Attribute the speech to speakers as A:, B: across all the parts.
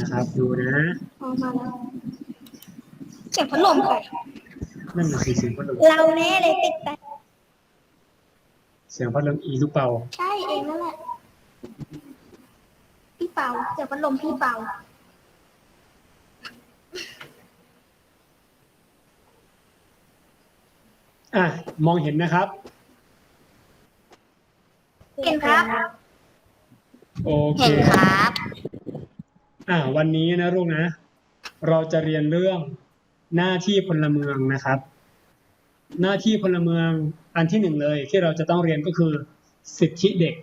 A: นะครับ ดูนะ
B: พอมาแล้วเสียงพัดลมใคร
A: นั่นน่ะคือเสียงพัดลม
B: เราแน่เลยติดไป
A: เสียงพัดลมอีลูกเป่า
B: ใช่เองนั่นแหละ พี่เปาเสียงพัดลมพี่เปา
A: อะมองเห็นนะครับ
B: เห็นครับ
A: โอเค
C: เห็นครับ
A: อะวันนี้นะลูกนะ เราจะเรียนเรื่องหน้าที่พลเมืองนะครับ หน้าที่พลเมืองอันที่หนึ่งเลย ที่เราจะต้องเรียนก็คือ สิทธิเด็ก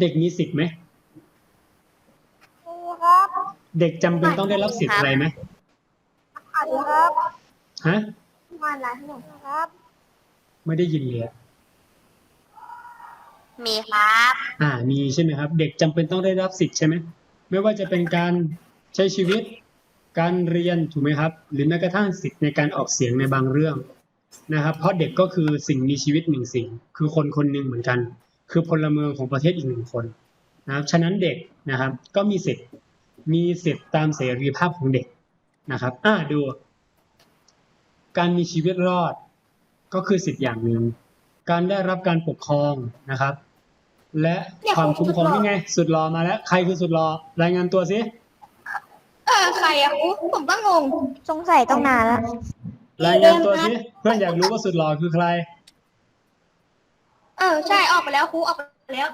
A: เด็กมีสิทธิ์ไหม
B: ครับ
A: เด็กจำเป็นต้องได้รับสิทธิ์อะไรไหม
B: อ่านครับ
A: ฮะ
B: มาหลายหน่อยครับ
A: ไม่ได้ยินเลยอะ
C: มีครับ
A: อ่า มีใช่ไหมครับ เด็กจำเป็นต้องได้รับสิทธิ์ใช่ไหม ไม่ว่าจะเป็นการใช้ชีวิต การเรียนถูกไหมครับ หรือแม้กระทั่งสิทธิ์ในการออกเสียงในบางเรื่องนะครับ เพราะเด็กก็คือสิ่งมีชีวิตหนึ่งสิ่ง คือคนคนหนึ่งเหมือนกัน คือพลเมืองของประเทศอีกหนึ่งคนนะครับฉะนั้นเด็กนะครับ ก็มีสิทธิ์มีสิทธิ์ตามเสรีภาพของเด็กนะครับอ่าดู การมีชีวิตรอดก็คือสิทธิ์อย่างหนึ่งการได้รับการปกครองนะครับ และความคุ้มครองนี่ไง สุดรอมาแล้ว ใครคือสุดรอรายงานตัวสิ
B: เออใครอะครูผมก็งง
C: สงสัยต้องนานแล้ว
A: รายงานตัวสิเพื่อนอยากรู้ว่าสุดรอคือใคร
B: เออ ใช่ออกไปแล้วครูออกไปแล้ว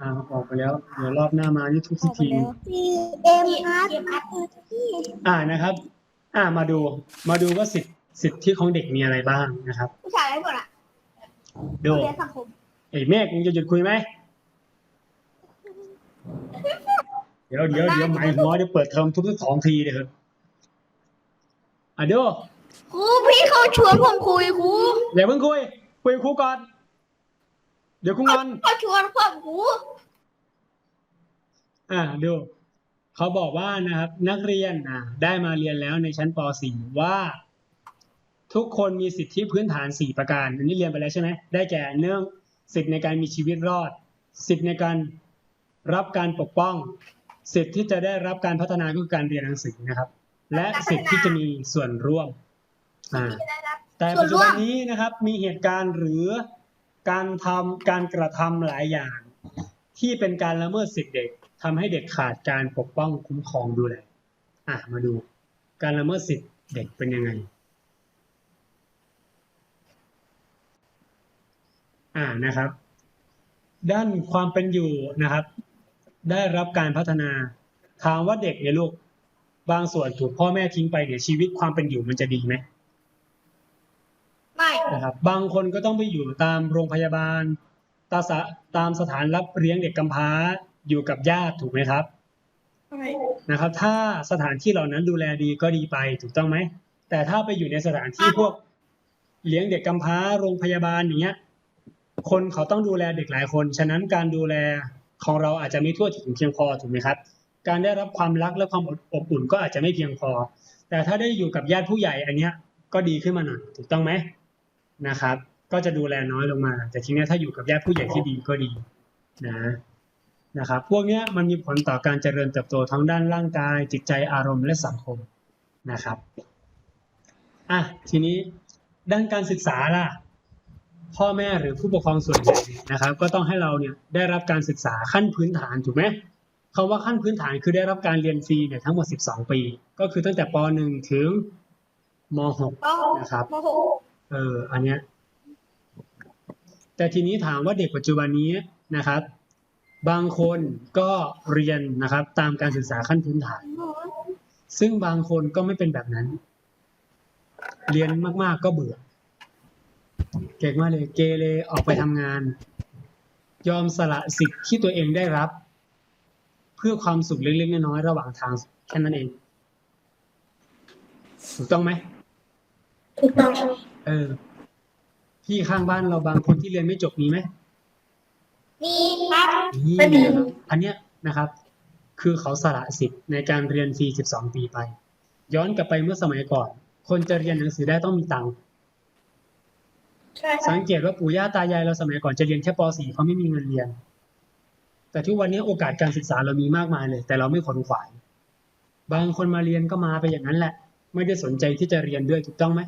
A: อ่าออกไปแล้ว เดี๋ยวรอบหน้ามานี่ทุกที
B: มีเอ็มอาร์ที่
A: อ่านะครับ อ่ามาดู มาดูว่าสิทธิสิทธิของเด็กมีอะไรบ้างนะครับ
B: ผู้ชายได้หมดอะ
A: ดู
B: เรียนสังคม
A: ไอ้เมฆมึงจะหยุดคุยไหม เดี๋ยวเดี๋ยวเดี๋ยวหมายหัวเดี๋ยวเปิดเทอมทุกสองทีเลยครับอะดู
B: ครูพี่เขาชวนผมคุยครู
A: อย่าเพิ่งคุย คุยกับครูก่อน เดี๋ยวครูงอน
B: เขาชวนผมครู
A: อ่าดูเขาบอกว่านะครับ นักเรียนอ่าได้มาเรียนแล้วในชั้นป .4 ว่า ทุกคนมีสิทธิพื้นฐาน 4 ประการ อันนี้เรียนไปแล้วใช่ไหมได้แก่เนื่องสิทธิในการมีชีวิตรอด สิทธิในการ รับการปกป้อง สิทธิที่จะได้รับการพัฒนาก็คือการเรียนหนังสือนะครับ และสิทธิที่จะมีส่วนร่วมอ่าแต่ปัจจุบันนี้นะครับมีเหตุการณ์หรือการทำการกระทำหลายอย่าง ที่เป็นการละเมิดสิทธิเด็กทำให้เด็กขาดการปกป้องคุ้มครองดูแลอะมาดู การละเมิดสิทธิเด็กเป็นยังไง อ่านะครับ ด้านความเป็นอยู่นะครับ ได้รับการพัฒนาถามว่าเด็กเนี่ยลูกบางส่วนถูกพ่อแม่ทิ้งไปเนี่ยชีวิตความเป็นอยู่มันจะดีไหม
B: ไม่
A: นะครับ บางคนก็ต้องไปอยู่ตามโรงพยาบาลตาสะตามสถานรับเลี้ยงเด็กกำพร้าอยู่กับญาติถูกไหมครับ
B: ไม่
A: นะครับ ถ้าสถานที่เหล่านั้นดูแลดีก็ดีไปถูกต้องไหมแต่ถ้าไปอยู่ในสถานที่พวกเลี้ยงเด็กกำพร้าโรงพยาบาลอย่างเงี้ยคนเขาต้องดูแลเด็กหลายคน ฉะนั้นการดูแล ของเราอาจจะไม่ทั่วถึงเพียงพอถูกไหมครับ การได้รับความรักและความอบอุ่นก็อาจจะไม่เพียงพอ แต่ถ้าได้อยู่กับญาติผู้ใหญ่อันเนี้ยก็ดีขึ้นมาหน่อยถูกต้องไหมนะครับ ก็จะดูแลน้อยลงมา แต่ทีนี้ถ้าอยู่กับญาติผู้ใหญ่ที่ดีก็ดีนะนะครับ พวกนี้มันมีผลต่อการเจริญเติบโตทั้งด้านร่างกายจิตใจอารมณ์และสังคมนะครับอะทีนี้ด้านการศึกษาล่ะ พ่อแม่หรือผู้ปกครองส่วนใหญ่นะครับ ก็ต้องให้เราเนี่ยได้รับการศึกษาขั้นพื้นฐานถูกไหมคำว่าขั้นพื้นฐานคือได้รับการเรียนฟรีเนี่ยทั้งหมด 12 ปี ก็คือตั้งแต่ป .1 ถึงม .6
B: ปหก
A: นะครับ
B: มหก
A: เอออันเนี้ยแต่ทีนี้ถามว่าเด็กปัจจุบันนี้นะครับ บางคนก็เรียนนะครับ ตามการศึกษาขั้นพื้นฐาน ซึ่งบางคนก็ไม่เป็นแบบนั้น เรียนมากๆก็เบื่อ เก่งมากเลยเกเรออกไปทำงาน ยอมสละสิทธิ์ที่ตัวเองได้รับ เพื่อความสุขเล็กๆน้อยๆระหว่างทางแค่นั้นเองถูกต้องไหม
B: ถูกต้อง
A: เออพี่ข้างบ้านเราบางคนที่เรียนไม่จบมีไหม
B: มีครับ
A: นี่
B: ไม่มี
A: นะครับอันเนี้ยนะครับ คือเขาสละสิทธิ์ในการเรียนฟรี 12 ปีไป ย้อนกลับไปเมื่อสมัยก่อน คนจะเรียนหนังสือได้ต้องมีตังค์
B: ใช่
A: สังเกตว่าปู่ย่าตายายเราสมัยก่อนจะเรียนแค่ป .4 เขาไม่มีเงินเรียน แต่ทุกวันนี้โอกาสการศึกษาเรามีมากมายเลย แต่เราไม่ขนขวาย บางคนมาเรียนก็มาไปอย่างนั้นแหละ ไม่ได้สนใจที่จะเรียนด้วยถูกต้องไหม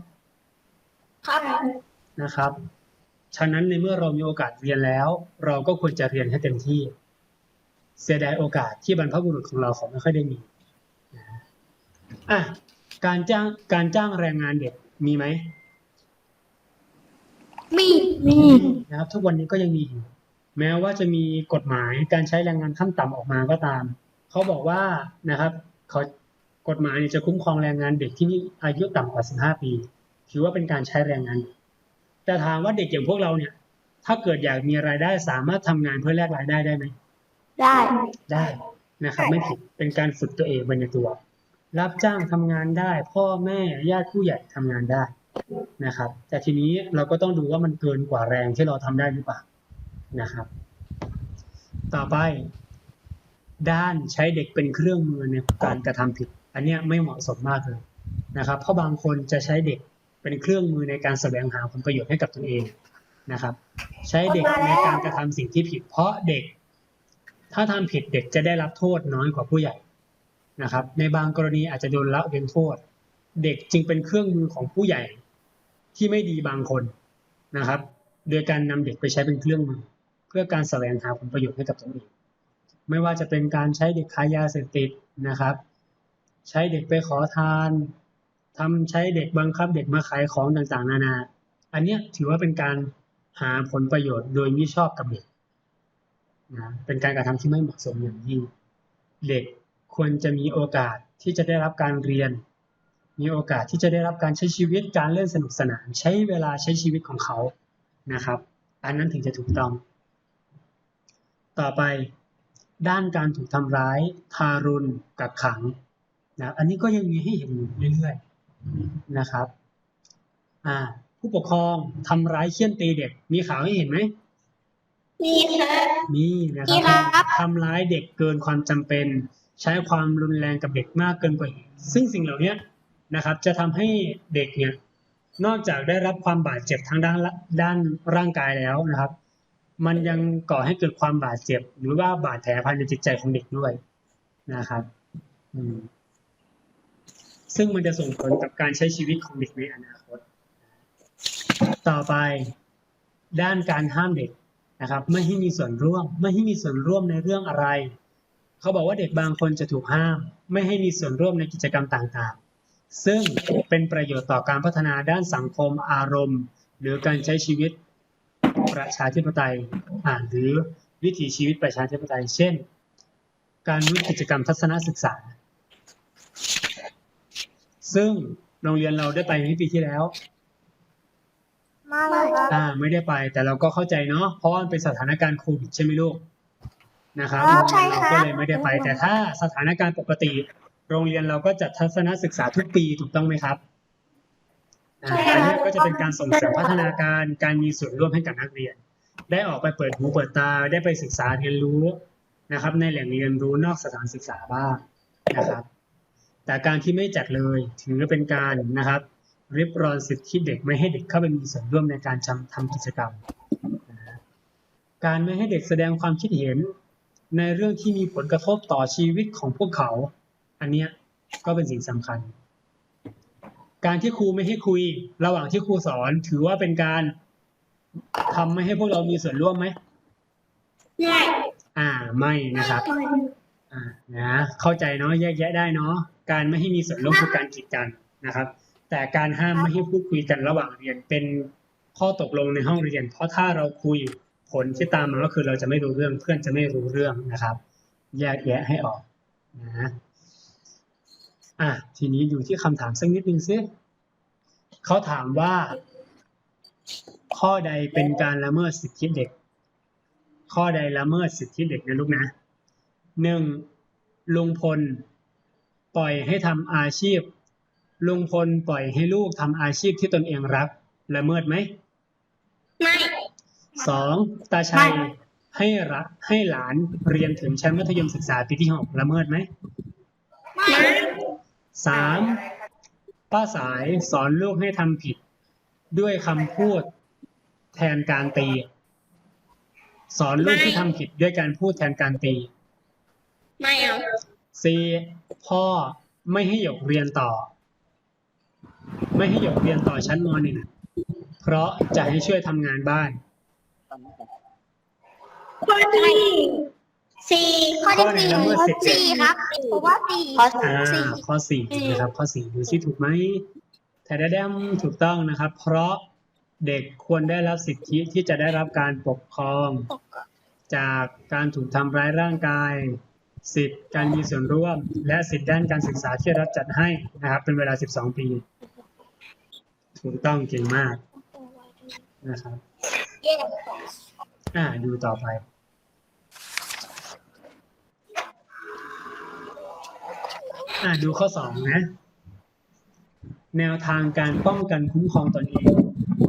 B: ครับ
A: นะครับ ฉะนั้นในเมื่อเรามีโอกาสเรียนแล้ว เราก็ควรจะเรียนให้เต็มที่ เสียดายโอกาสที่บรรพบุรุษของเราเขาไม่ค่อยได้มีนะอะการจ้างการจ้างแรงงานเด็กมีไหม
B: มี
C: มี
A: นะครับทุกวันนี้ก็ยังมีอยู่แม้ว่าจะมีกฎหมายการใช้แรงงานขั้นต่ำออกมาก็ตาม เขาบอกว่านะครับเขากฎหมายเนี่ยจะคุ้มครองแรงงานเด็กที่มีอายุต่ำกว่า 15 ปี ถือว่าเป็นการใช้แรงงานเด็กแต่ถามว่าเด็กอย่างพวกเราเนี่ย ถ้าเกิดอยากมีรายได้สามารถทำงานเพื่อแลกรายได้ได้ไหม
C: ได้
A: ได้นะครับไม่ผิดเป็นการฝึกตัวเองไปในตัว รับจ้างทำงานได้ พ่อแม่ญาติผู้ใหญ่ทำงานได้ นะครับ แต่ทีนี้เราก็ต้องดูว่ามันเกินกว่าแรงที่เราทำได้หรือเปล่านะครับ ต่อไป ด้านใช้เด็กเป็นเครื่องมือในการกระทำผิด อันนี้ไม่เหมาะสมมากเลยนะครับ เพราะบางคนจะใช้เด็กเป็นเครื่องมือในการแสวงหาผลประโยชน์ให้กับตัวเองนะครับ ใช้เด็กในการกระทำสิ่งที่ผิด เพราะเด็ก ถ้าทำผิดเด็กจะได้รับโทษน้อยกว่าผู้ใหญ่นะครับ ในบางกรณีอาจจะโดนละเว้นโทษ เด็กจึงเป็นเครื่องมือของผู้ใหญ่ ที่ไม่ดีบางคนนะครับ โดยการนำเด็กไปใช้เป็นเครื่องมือ เพื่อการแสวงหาผลประโยชน์ให้กับตัวเองไม่ว่าจะเป็นการใช้เด็กค้ายาเสพติดนะครับ ใช้เด็กไปขอทานทำใช้เด็กบังคับเด็กมาขายของต่างๆ นานา อันเนี้ยถือว่าเป็นการหาผลประโยชน์โดยมิชอบกับเด็กนะเป็นการกระทำที่ไม่เหมาะสมอย่างยิ่ง เด็กควรจะมีโอกาสที่จะได้รับการเรียน มีโอกาสที่จะได้รับการใช้ชีวิตการเล่นสนุกสนาน ใช้เวลาใช้ชีวิตของเขานะครับ อันนั้นถึงจะถูกต้อง ต่อไปด้านการถูกทำร้าย ทารุณกักขังนะอันนี้ก็ยังมีให้เห็นอยู่เรื่อยๆนะครับอ่าผู้ปกครองทำร้ายเคี่ยนตีเด็ก มีข่าวให้เห็นไหม
B: มีครับ
A: มีนะค
B: มี
A: รับ
B: ครับ
A: ทำร้ายเด็กเกินความจำเป็น ใช้ความรุนแรงกับเด็กมากเกินกว่าเหตุซึ่งสิ่งเหล่านี้ นะครับจะทำให้เด็กเนี่ยนอกจากได้รับความบาดเจ็บทางด้านด้านร่างกายแล้วนะครับ มันยังก่อให้เกิดความบาดเจ็บ หรือว่าบาดแผลภายในจิตใจของเด็กด้วยนะครับซึ่งมันจะส่งผลกับการใช้ชีวิตของเด็กในอนาคต ต่อไปด้านการห้ามเด็กนะครับ ไม่ให้มีส่วนร่วม ไม่ให้มีส่วนร่วมในเรื่องอะไร เขาบอกว่าเด็กบางคนจะถูกห้าม ไม่ให้มีส่วนร่วมในกิจกรรมต่างๆ ซึ่งเป็นประโยชน์ต่อการพัฒนาด้านสังคมอารมณ์ หรือการใช้ชีวิตประชาธิปไตยอ่าหรือวิถีชีวิตประชาธิปไตย เช่น การวิกิจกรรมทัศนศึกษา ซึ่งโรงเรียนเราได้ไปในปีที่แล้ว
C: มาเลยครับ
A: อ่าไม่ได้ไปแต่เราก็เข้าใจเนาะเพราะว่ามันเป็นสถานการณ์โควิดใช่ไหมลูกนะครับ
C: ครับใช่
A: เรา
C: ครับ
A: ก็เลยไม่ได้ไปแต่ถ้าสถานการณ์ปกติ โรงเรียนเราก็จัดทัศนศึกษาทุกปีถูกต้องไหมครับอ่า
B: ใช่ครับ
A: อันนี้ก็จะเป็นการส่งเสริมพัฒนาการการมีส่วนร่วมให้กับนักเรียน ได้ออกไปเปิดหูเปิดตาได้ไปศึกษาเรียนรู้นะครับ ในแหล่งเรียนรู้นอกสถานศึกษาบ้างนะครับ แต่การที่ไม่จัดเลยถือเป็นการนะครับริบรอนสิทธิเด็กไม่ให้เด็กเข้าไปมีส่วนร่วมในการทำทำกิจกรรมนะฮะการไม่ให้เด็กแสดงความคิดเห็นในเรื่องที่มีผลกระทบต่อชีวิตของพวกเขา อันเนี้ยก็เป็นสิ่งสำคัญ การที่ครูไม่ให้คุย ระหว่างที่ครูสอน ถือว่าเป็นการทำไม่ให้พวกเรามีส่วนร่วมไหม
B: ไม่
A: อ่าไม่นะครับ อ่านะเข้าใจเนาะแยกแยะได้เนาะการไม่ให้มีส่วนร่วมคือการกีดกันนะครับ แต่การห้ามไม่ให้พูดคุยกันระหว่างเรียนเป็นข้อตกลงในห้องเรียน เพราะถ้าเราคุยผลที่ตามมาก็คือเราจะไม่รู้เรื่องเพื่อนจะไม่รู้เรื่องนะครับ แยกแยะให้ออกนะ อะทีนี้ดูที่คำถามสักนิดนึงซิเขาถามว่า ข้อใดเป็นการละเมิดสิทธิเด็ก ข้อใดละเมิดสิทธิเด็กนะลูกนะหนึ่งลุงพล ปล่อยให้ทำอาชีพ ลุงพลปล่อยให้ลูกทำอาชีพที่ตนเองรักละเมิดไหม
B: ไม่
A: สองตาชัยให้รักให้หลานเรียนถึงชั้นมัธยมศึกษาปีที่หกละเมิดไหม
B: ไม่
A: สามป้าสายสอนลูกให้ทำผิด ด้วยคำพูดแทนการตี สอนลูกที่ทำผิดด้วยการพูดแทนการตี
B: ไม่เอา
A: สี่พ่อไม่ให้หยกเรียนต่อ ไม่ให้หยกเรียนต่อชั้นมหนึ่งเพราะจะให้ช่วยทำงานบ้าน
B: ข้อที่ สี่
C: ข้อที่สี่
A: ข้อไหนละเมิด
C: ข้อ
A: สิทธิ์
C: สี่ครับเพราะว่าสี่
A: อ่าข้อสี่ถูกไหมครับ ข้อสี่ดูซิถูกไหมแต่แดมถูกต้องนะครับ เพราะเด็กควรได้รับสิทธิที่จะได้รับการปกครอง จากการถูกทำร้ายร่างกาย สิทธิ์การมีส่วนร่วม และสิทธิด้านการศึกษาที่รัฐจัดให้นะครับ เป็นเวลา 12 ปี ถูกต้องเก่งมากนะครับอ่าดูต่อไป อ่าดูข้อสองนะ แนวทางการป้องกันคุ้มครองตนเอง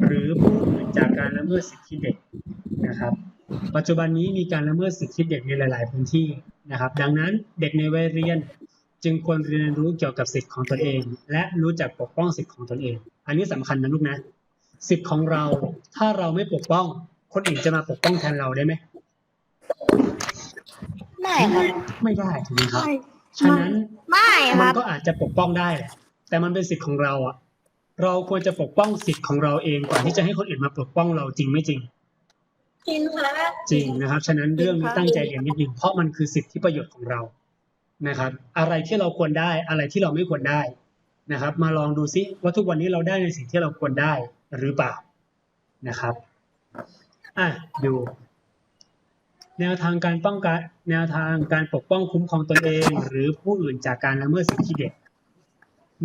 A: หรือผู้อื่นจากการละเมิดสิทธิเด็กนะครับ ปัจจุบันนี้มีการละเมิดสิทธิเด็กในหลาย ๆ พื้นที่นะครับ ดังนั้นเด็กในวัยเรียนจึงควรเรียนรู้เกี่ยวกับสิทธิของตนเอง และรู้จักปกป้องสิทธิของตนเอง อันนี้สำคัญนะลูกนะ สิทธิของเราถ้าเราไม่ปกป้อง คนอื่นจะมาปกป้องแทนเราได้ไหม
C: ไม่ครับ
A: ไม่ได้ถูกไหมครับ ฉะนั้น
C: ไม่ค
A: มัน
C: รับ
A: ก็อาจจะปกป้องได้แหละแต่มันเป็นสิทธิ์ของเราอะเราควรจะปกป้องสิทธิ์ของเราเองก่อนที่จะให้คนอื่นมาปกป้องเราจริงไม่จริง
B: จริงครับ
A: จริงนะครับ ฉะนั้นเรื่องนี้ตั้งใจเรียนนิดนึงเพราะมันคือสิทธิประโยชน์ของเรา นะครับ อะไรที่เราควรได้ อะไรที่เราไม่ควรได้ นะครับ มาลองดูซิว่าทุกวันนี้เราได้ในสิ่งที่เราควรได้หรือเปล่า นะครับ อะ ดู แนวทางการป้องกันแนวทางการปกป้องคุ้มครองตนเอง หรือผู้อื่นจากการละเมิดสิทธิเด็ก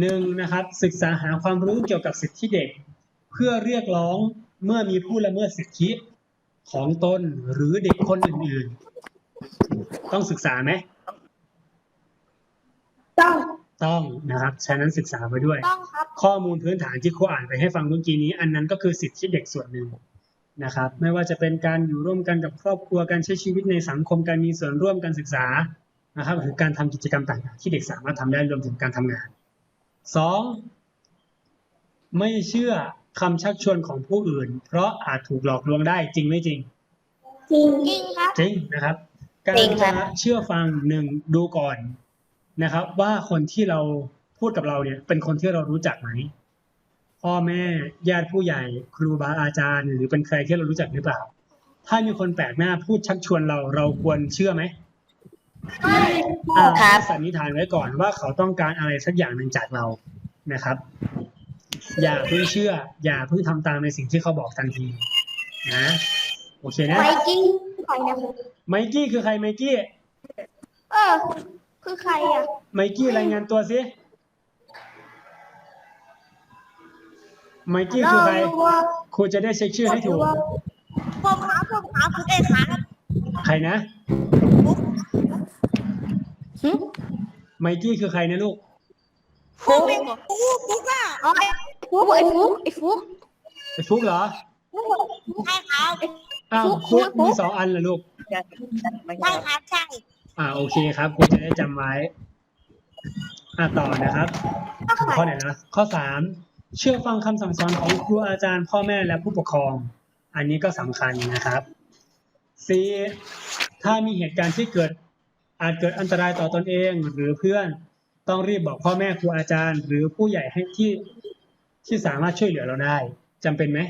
A: หนึ่งนะครับ ศึกษาหาความรู้เกี่ยวกับสิทธิเด็ก เพื่อเรียกร้องเมื่อมีผู้ละเมิดสิทธิของตนหรือเด็กคนอื่นๆ ต้องศึกษาไหม
B: ต้อง
A: ต้องนะครับฉะนั้นศึกษาไปด้วย
C: ต้องครับ
A: ข้อมูลพื้นฐานที่ครูอ่านไปให้ฟังเมื่อกี้นี้ อันนั้นก็คือสิทธิเด็กส่วนหนึ่ง นะครับ ไม่ว่าจะเป็นการอยู่ร่วมกันกับครอบครัวการใช้ชีวิตในสังคมการมีส่วนร่วมการศึกษานะครับหรือการทำกิจกรรมต่างๆ ที่เด็กสามารถทำได้รวมถึงการทำงานสองไม่เชื่อคำชักชวนของผู้อื่น เพราะอาจถูกหลอกลวงได้จริงไม่จริง
B: จริง
C: จริงครับ
A: จริงนะครับ การ
C: จริงครั
A: จะ
C: บ
A: เชื่อฟังหนึ่งดูก่อนนะครับ ว่าคนที่เราพูดกับเราเนี่ยเป็นคนที่เรารู้จักไหม พ่อแม่ญาติผู้ใหญ่ ครูบาอาจารย์ หรือเป็นใครที่เรารู้จักหรือเปล่า ถ้ามีคนแปลกหน้าพูดชักชวนเราเราควรเชื่อไหมอ่า
C: ครับ
A: สันนิษฐานไว้ก่อนว่าเขาต้องการอะไรสักอย่างหนึ่งจากเรานะครับ อย่าเพิ่งเชื่อ อย่าเพิ่งทำตามในสิ่งที่เขาบอกทันทีนะโอเคนะ
C: ไมกิ้งใครนะ
A: ไมกี้คือใครไมกี้
C: เออคือใครอะ
A: ไมกี้รายงานตัวสิ ไมกี้คือใครครูจะได้เช็คชื่อให้ถูก
B: ผมครับผมครับคุณเอกครับ
A: ใครนะไมกี้คือใครนะลูก
B: ฟุกฟุกฟุกอะ
C: อ๋อไอ้ฟุกไอ้ฟุกไอ้ฟุก
A: ไอ้ฟุกเหรอ
B: ใช่ครับ
A: อ้าว
C: ฟุ
A: ฟุ
C: ก
A: ก
C: ฟุก
A: มีสองอันเหรอลูก
B: ใช่ครับใช่
A: อ่าโอเคครับครูจะได้จำไว้อ่าต่อนะครับถึงข้อไหนนะข้อสาม เชื่อฟังคำสั่งสอนของครูอาจารย์ พ่อแม่และผู้ปกครอง อันนี้ก็สำคัญนะครับสี่ถ้ามีเหตุการณ์ที่เกิดอาจเกิดอันตรายต่อตนเองหรือเพื่อนต้องรีบบอกพ่อแม่ครูอาจารย์ หรือผู้ใหญ่ให้ที่ที่สามารถช่วยเหลือเราได้จำเป็นไหม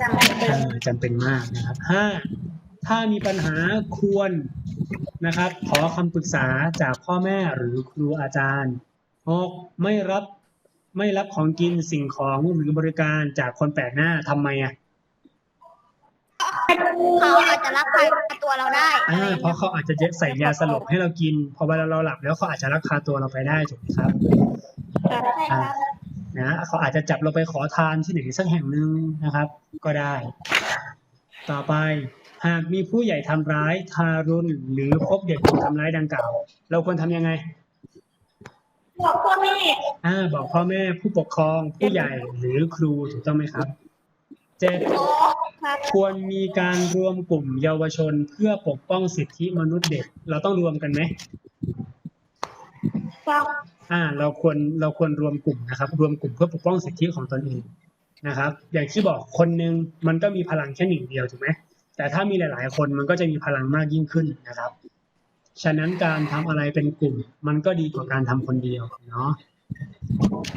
B: จำเป็น
A: เออจำเป็นมากนะครับห้าถ้ามีปัญหาควรนะครับ ขอคำปรึกษาจากพ่อแม่หรือครูอาจารย์หกไม่รับ ไม่รับของกินสิ่งของหรือบริการจากคนแปลกหน้าทำไมอะ
C: เขาอาจจะรับพาตัวเราได้
A: อ่าเพราะเขาอาจจะใส่ยาสลบให้เรากิน พอเวลาเราหลับแล้วเขาอาจจะลักพาตัวเราไปได้ถูกไหมครับ
C: ใช่ครับ
A: นะเขาอาจจะจับเราไปขอทานที่ไหนสักแห่งหนึ่งนะครับ ก็ได้ ต่อไปหากมีผู้ใหญ่ทำร้ายทารุณหรือพบเด็กถูกทำร้ายดังกล่าว เราควรทำยังไง
B: บอกพ่อแม่
A: อ่าบอกพ่อแม่ผู้ปกครองผู้ใหญ่หรือครูถูกต้องไหมครับเจ็ด
C: โอ้ครับ
A: ควรมีการรวมกลุ่มเยาวชนเพื่อปกป้องสิทธิมนุษย์เด็ก เราต้องรวมกันไหม
C: ฟัง
A: อ่า เราควรเราควรรวมกลุ่มนะครับ รวมกลุ่มเพื่อปกป้องสิทธิของตนเองนะครับ อย่างที่บอกคนหนึ่งมันก็มีพลังแค่หนึ่งเดียวถูกไหมแต่ถ้ามีหลาย ๆ คนมันก็จะมีพลังมากยิ่งขึ้นนะครับ ฉะนั้นการทำอะไรเป็นกลุ่ม มันก็ดีกว่าการทำคนเดียวเนาะ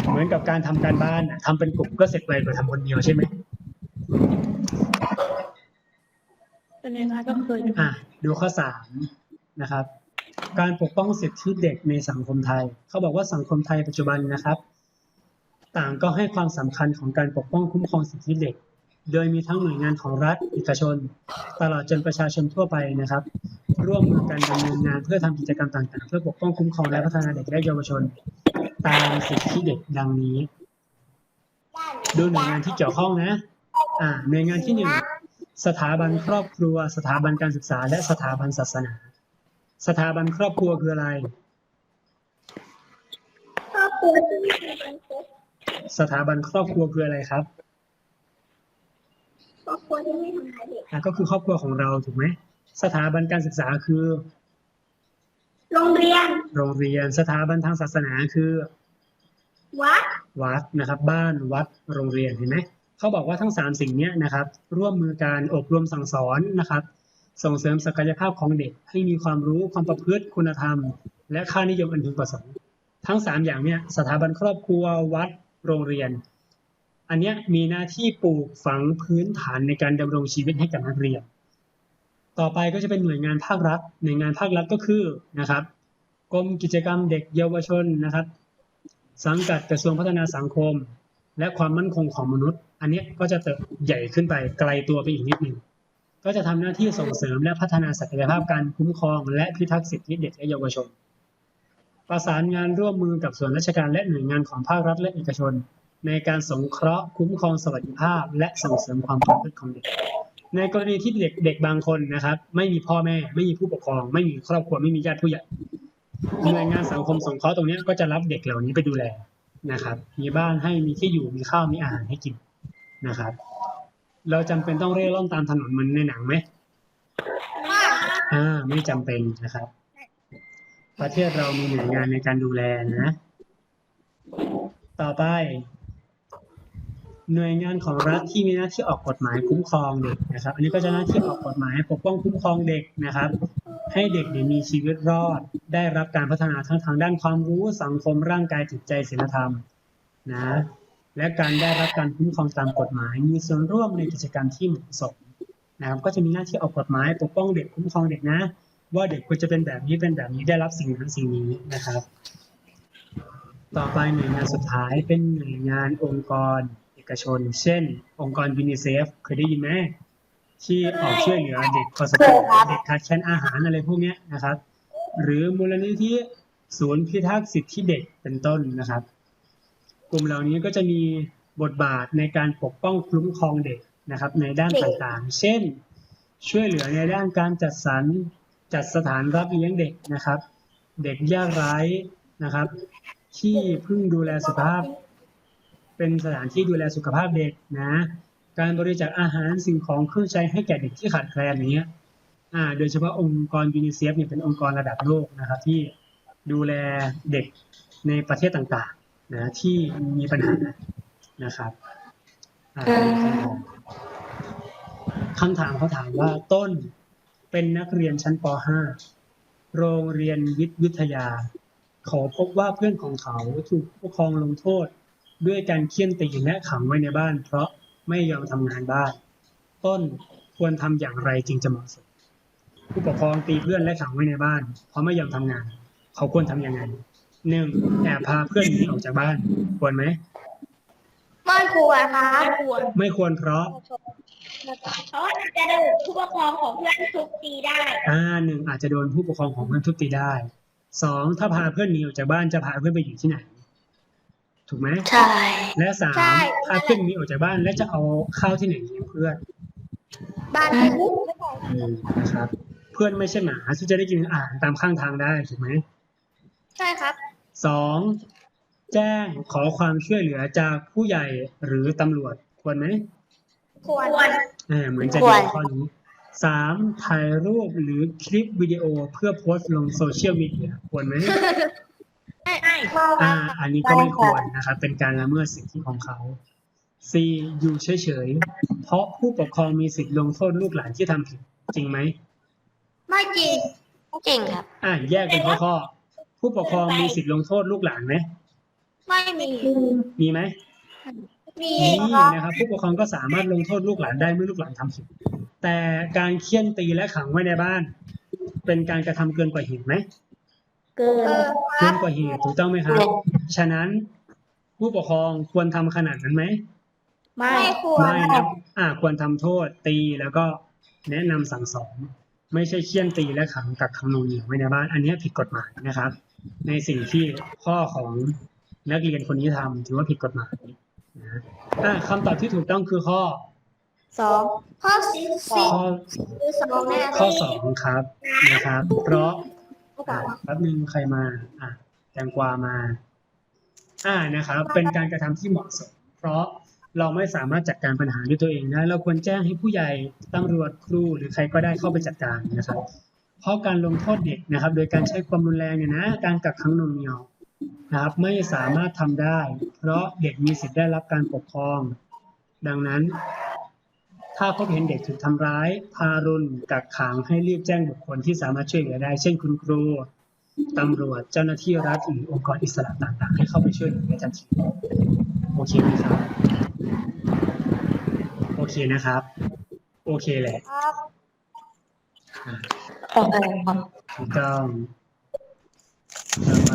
A: เหมือนกับการทำการบ้านน่ะทำเป็นกลุ่มก็เสร็จไวกว่าทำคนเดียวใช่ไหม
B: เป็นยังไงก็เคย
A: อะดูข้อสามนะครับ การปกป้องสิทธิเด็กในสังคมไทย เขาบอกว่าสังคมไทยปัจจุบันนะครับ ต่างก็ให้ความสำคัญของการปกป้องคุ้มครองสิทธิเด็ก โดยมีทั้งหน่วยงานของรัฐเอกชน ตลอดจนประชาชนทั่วไปนะครับ ร่วมมือกันดำเนินงานเพื่อทำกิจกรรมต่างๆ เพื่อปกป้องคุ้มครองและพัฒนาเด็กและเยาวชน ตามสิทธิเด็กดังนี้ ดูหน่วยงานที่เกี่ยวข้องนะ อ่าหน่วยงานที่หนึ่งสถาบันครอบครัว สถาบันการศึกษา และสถาบันศาสนา สถาบันครอบครัวคืออะไร
C: ครอบครัวที่มีความสุข
A: สถาบันครอบครัวคืออะไรครับ
C: ค รอบครัวที่ไม่ทำร้ายเด็ก
A: อะก็คือครอบครัวของเราถูกไหมสถาบันการศึกษาคือ
C: โรงเรียน
A: โรงเรียนสถาบันทางศาสนาคือ
C: วัด
A: วัดนะครับ บ้านวัดโรงเรียนเห็นไหมเขาบอกว่าทั้งสามสิ่งเนี้ยนะครับ ร่วมมือการอบรมสั่งสอนนะครับ ส่งเสริมศักยภาพของเด็ก ให้มีความรู้ความประพฤติคุณธรรม และค่านิยมอันพึงประสงค์ทั้งสามอย่างเนี้ยสถาบันครอบครัววัดโรงเรียน อันนี้มีหน้าที่ปลูกฝังพื้นฐานในการดำรงชีวิตให้กับนักเรียน ต่อไปก็จะเป็นหน่วยงานภาครัฐ หน่วยงานภาครัฐก็คือนะครับกรมกิจกรรมเด็กเยาวชนนะครับ สังกัดกระทรวงพัฒนาสังคม และความมั่นคงของมนุษย์ อันนี้ก็จะเติบใหญ่ขึ้นไปไกลตัวไปอีกนิดหนึ่งก็จะทำหน้าที่ส่งเสริมและพัฒนาศักยภาพการคุ้มครอง และพิทักษ์สิทธิเด็กและเยาวชน ประสานงานร่วมมือกับส่วนราชการและหน่วยงานของภาครัฐและเอกชน ในการสงเคราะห์คุ้มครองสวัสดิภาพ และส่งเสริมความประพฤติของเด็ก ในกรณีที่เด็กเด็กบางคนนะครับ ไม่มีพ่อแม่ ไม่มีผู้ปกครอง ไม่มีครอบครัวไม่มีญาติผู้ใหญ่หน่วยงานสังคมสงเคราะห์ตรงเนี้ยก็จะรับเด็กเหล่านี้ไปดูแลนะครับ มีบ้านให้มีที่อยู่มีข้าวมีอาหารให้กินนะครับ เราจำเป็นต้องเร่ร่อนตามถนนเหมือนในหนังไหมอ่าไม่จำเป็นนะครับ ประเทศเรามีหน่วยงานในการดูแลนะ ต่อไป หน่วยงานของรัฐที่มีหน้าที่ออกกฎหมายคุ้มครองเด็กนะครับ อันนี้ก็จะหน้าที่ออกกฎหมายปกป้องคุ้มครองเด็กนะครับ ให้เด็กเนี่ยมีชีวิตรอด ได้รับการพัฒนาทั้งทางด้านความรู้สังคมร่างกายจิตใจศีลธรรมนะและการได้รับการคุ้มครองตามกฎหมาย มีส่วนร่วมในกิจกรรมที่เหมาะสมนะครับก็จะมีหน้าที่ออกกฎหมายปกป้องเด็กคุ้มครองเด็กนะ ว่าเด็กควรจะเป็นแบบนี้เป็นแบบนี้ได้รับสิ่งนั้นสิ่งนี้นะครับ ต่อไปหน่วยงานสุดท้ายเป็นหน่วยงานองค์กร กชน เช่น องค์กรยูนิเซฟเคยได้ยินไหมที่ออกช่วยเหลือเด็กคอสตูเด็กขาดแคลนอาหารอะไรพวกเนี้ยนะครับ หรือมูลนิธิศูนย์พิทักษ์สิทธิเด็กเป็นต้นนะครับ กลุ่มเหล่านี้ก็จะมีบทบาทในการปกป้องคุ้มครองเด็กนะครับ ในด้านต่างๆ เช่น ช่วยเหลือในด้านการจัดสรรจัดสถานรับเลี้ยงเด็กนะครับ เด็กยากไร้นะครับ ที่เพิ่งดูแลสุขภาพ เป็นสถานที่ดูแลสุขภาพเด็กนะ การบริจาคอาหารสิ่งของเครื่องใช้ให้แก่เด็กที่ขาดแคลนอย่างเงี้ยอ่าโดยเฉพาะองค์กรยูนิเซฟเนี่ยเป็นองค์กรระดับโลกนะครับที่ดูแลเด็กในประเทศต่างๆนะที่มีปัญหานะครับคำถามเขาถามว่าต้นเป็นนักเรียนชั้นป .5 โรงเรียนวิทย์วิทยาขาพบว่าเพื่อนของเขาถูกผู้ปกครองลงโทษ ด้วยการเคี่ยนตีและขังไว้ในบ้าน เพราะไม่ยอมทำงานบ้าน ต้นควรทำอย่างไรจึงจะเหมาะสมผู้ปกครองตีเพื่อนและขังไว้ในบ้าน เพราะไม่ยอมทำงาน เขาควรทำยังไงหนึ่งแอบพาเพื่อนหนีออกจากบ้าน ควรไหม
C: ไม่ครัวครับ
B: ควร
A: ไม่ควรเพราะ
C: เพราะอาจจะโดนผู้ปกครองของเพื่อนทุบตีได้
A: อ่าหนึ่งอาจจะโดนผู้ปกครองของเพื่อนทุบตีได้สองถ้าพาเพื่อนหนีออกจากบ้านจะพาเพื่อนไปอยู่ที่ไหน ถูกไหม
B: ใช่
A: และสาม
C: ใช่
A: พาเพื่อนหนีออกจากบ้านแล้วจะเอาข้าวที่ไหนเลี้ยงเพื่อน
C: บ้านไม่คุก
A: อืมนะครับ เพื่อนไม่ใช่หมาที่จะได้กินอาหารตามข้างทางได้ถูกไหม
C: ใช่ครับ
A: สองแจ้งขอความช่วยเหลือจากผู้ใหญ่หรือตำรวจควรไหม
C: ควร
A: เออเหมือนจะ
B: คว
A: ดี
B: ร
A: ข้อนี้สามถ่ายรูปหรือคลิปวิดีโอเพื่อโพสต์ลงโซเชียลมีเดียควรไหม อ่าอันนี้ก็ไม่ควรนะครับ เป็นการละเมิดสิทธิของเขา C อยู่เฉยๆ เพราะผู้ปกครองมีสิทธิ์ลงโทษลูกหลานที่ทำผิด จริงไหม
C: ไม่จริง
B: จ
D: เก่งครับ
A: อะแยกเป็นข้อๆ ผู้ปกครองมีสิทธิ์ลงโทษลูกหลานไหม
B: ไม่มี
A: มีไหม
B: มี
A: มีนะครับ ผู้ปกครองก็สามารถลงโทษลูกหลานได้เมื่อลูกหลานทำผิด แต่การเคี่ยนตีและขังไว้ในบ้าน เป็นการกระทำเกินกว่าเหตุไหม
D: เกิน
B: เออค
A: เกิ
B: รับ
A: นกว่าเหตุถูกต้องไหมครับ ฉะนั้นผู้ปกครองควรทำขนาดนั้นไหม
D: ไม่
B: ไม่ควร
A: ไม่นะอ่าควรทำโทษตีแล้วก็แนะนำสั่งสอน ไม่ใช่เคี่ยนตีและขังกักขังหน่วงเหนี่ยวไว้ในบ้าน อันนี้ผิดกฎหมายนะครับ ในสิ่งที่พ่อของนักเรียนคนนี้ทำถือว่าผิดกฎหมายนะอ่าคำตอบที่ถูกต้องคือข้อ
D: สอง
B: ข้อสี่
A: ข้อ
B: คือสองแน่
A: ข้อสองครับนะครับ เพราะ
B: ก็บอ
A: อะ
B: กว่า
A: แป๊บนึงใครมา อะแตงกวามา อ่านะครับ เป็นการกระทำที่เหมาะสม เพราะเราไม่สามารถจัดการปัญหาด้วยตัวเองได้เราควรแจ้งให้ผู้ใหญ่ตำรวจครูหรือใครก็ได้เข้าไปจัดการนะครับ เพราะการลงโทษเด็กนะครับ โดยการใช้ความรุนแรงเนี่ยนะ การกักขังหน่วงเหนี่ยวนะครับ ไม่สามารถทำได้ เพราะเด็กมีสิทธิ์ได้รับการปกครอง ดังนั้น ถ้าพบเห็นเด็กถูกทำร้ายทารุณกักขังให้รีบแจ้งบุคคลที่สามารถช่วยเหลือได้ เช่นคุณครูตำรวจเจ้าหน้าที่รัฐหรือองค์กรอิสระต่างๆ ให้เข้าไปช่วยเหลือในทันทีโอเคไหมครับ โอเคนะครับ โอเคแหละ
B: ครับ
A: อะ
D: ต่อไปครับ
A: ถูกต้องต่อไป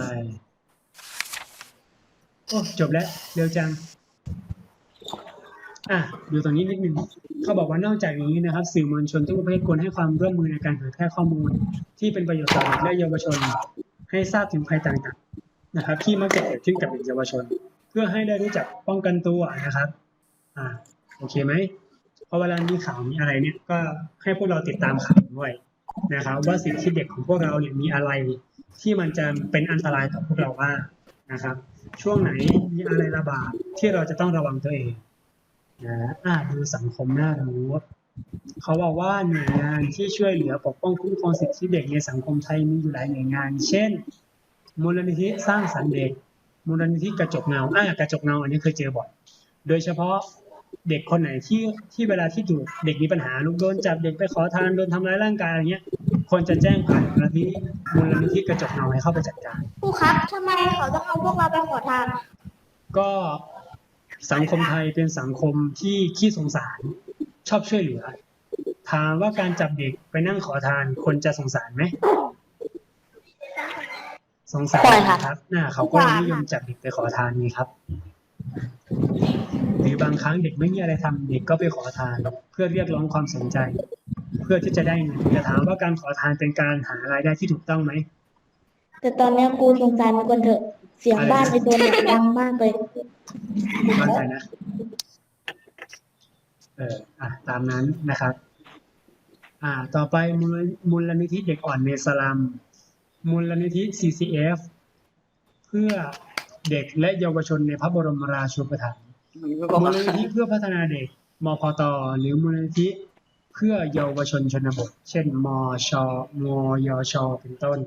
A: โอ้จบแล้ว เร็วจัง อะดูตรงนี้นิดนึงเขาบอกว่านอกจากนี้นะครับ สื่อมวลชนทุกประเภทควรให้ความร่วมมือในการเผยแพร่ข้อมูล ที่เป็นประโยชน์ต่อเด็กและเยาวชน ให้ทราบถึงภัยต่างๆนะครับ ที่มักจะเกิดขึ้นกับเด็กเยาวชน เพื่อให้ได้รู้จักป้องกันตัวนะครับ อ่าโอเคไหมเพราะเวลามีข่าวมีอะไรเนี่ยก็ให้พวกเราติดตามข่าวด้วยนะครับ ว่าสิ่งที่เด็กของพวกเราเนี่ยมีอะไร ที่มันจะเป็นอันตรายต่อพวกเราบ้างนะครับ ช่วงไหนมีอะไรระบาดที่เราจะต้องระวังตัวเอง อ่าดูสังคมน่ารู้เขาบอกว่าหน่วยงานที่ช่วยเหลือปกป้องคุ้มครองสิทธิเด็กในสังคมไทยมีอยู่หลายหน่วยงาน เช่น มูลนิธิสร้างสรรค์เด็ก มูลนิธิกระจกเงาอ่ากระจกเงาอันนี้เคยเจอบ่อย โดยเฉพาะเด็กคนไหนที่ที่เวลาที่ถูกเด็กมีปัญหาลูกโดนจับเด็กไปขอทานโดนทำร้ายร่างกายอะไรเงี้ยควรจะแจ้งผ่านมูลนิธิมูลนิธิกระจกเงาให้เข้าไปจัดการ
B: ครูครับทำไมเขาต้องเอาพวกเราไปขอทาน
A: ก็ สังคมไทยเป็นสังคมที่ขี้สงสารชอบช่วยเหลือ ถามว่าการจับเด็กไปนั่งขอทานคนจะสงสารไหมสงสาร
D: ควรค่ะ
A: นะครับน่าเขาก็เลยนิยมจับเด็กไปขอทานนี่ครับหรือบางครั้งเด็กไม่มีอะไรทำเด็กก็ไปขอทาน เพื่อเรียกร้องความสนใจ เพื่อที่จะได้เงินจะถามว่าการขอทานเป็นการหารายได้ที่ถูกต้องไหม
D: แต่ตอนนี้ครูสงสารมันก่อนเถอะ เสียงบ้านในตัวเนี่ยดังมากเลย
A: เข้าใจนะ เอออะตามนั้นนะครับ อ่า ต่อไปมูลมูลนิธิเด็กอ่อนในสลัม มูลนิธิ CCF เพื่อเด็กและเยาวชนในพระบรมราชูปถัมภ์มูลนิธิเพื่อพัฒนาเด็กมพตหรือมูลนิธิเพื่อเยาวชนชนบท เช่นมชมยชเป็นต้น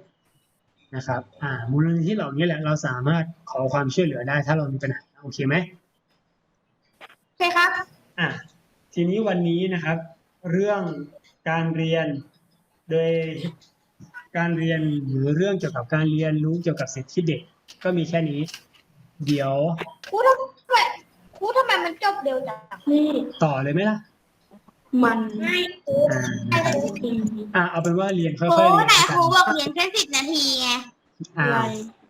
A: นะครับอ่ามูลนิธิเหล่านี้แหละเราสามารถขอความช่วยเหลือได้ ถ้าเรามีปัญหาโอเคไหม
B: โอเคครับ
A: อะทีนี้วันนี้นะครับ เรื่องการเรียนโดยการเรียนหรือเรื่องเกี่ยวกับการเรียนรู้เกี่ยวกับสิทธิเด็ก ก็มีแค่นี้ เดี๋ยว
B: ครูทำไมครูทำไมมันจบเร็วจัง
D: นี่
A: ต่อเลยไหมล่ะ
D: มัน
C: ไม่ครู
A: อ่า
B: ไอ้
A: นะครับ
B: ครู
A: อะเอาเป็นว่าเรียนค่
C: ครู
A: อยๆเรียน
C: ไหน
A: กั
C: คนรูบอกเรียนแค่สิบนาทีไง
A: อ่า
D: อะไร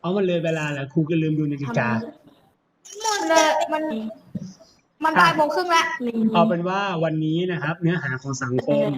A: เอามันเลยเวลาแล้วครูก็ลืมดูนาฬิกา
B: มันเลยมัน มันบ่ายโมงครึ่งแล้ว
A: เอาเป็นว่าวันนี้นะครับ เนื้อหาของสังคม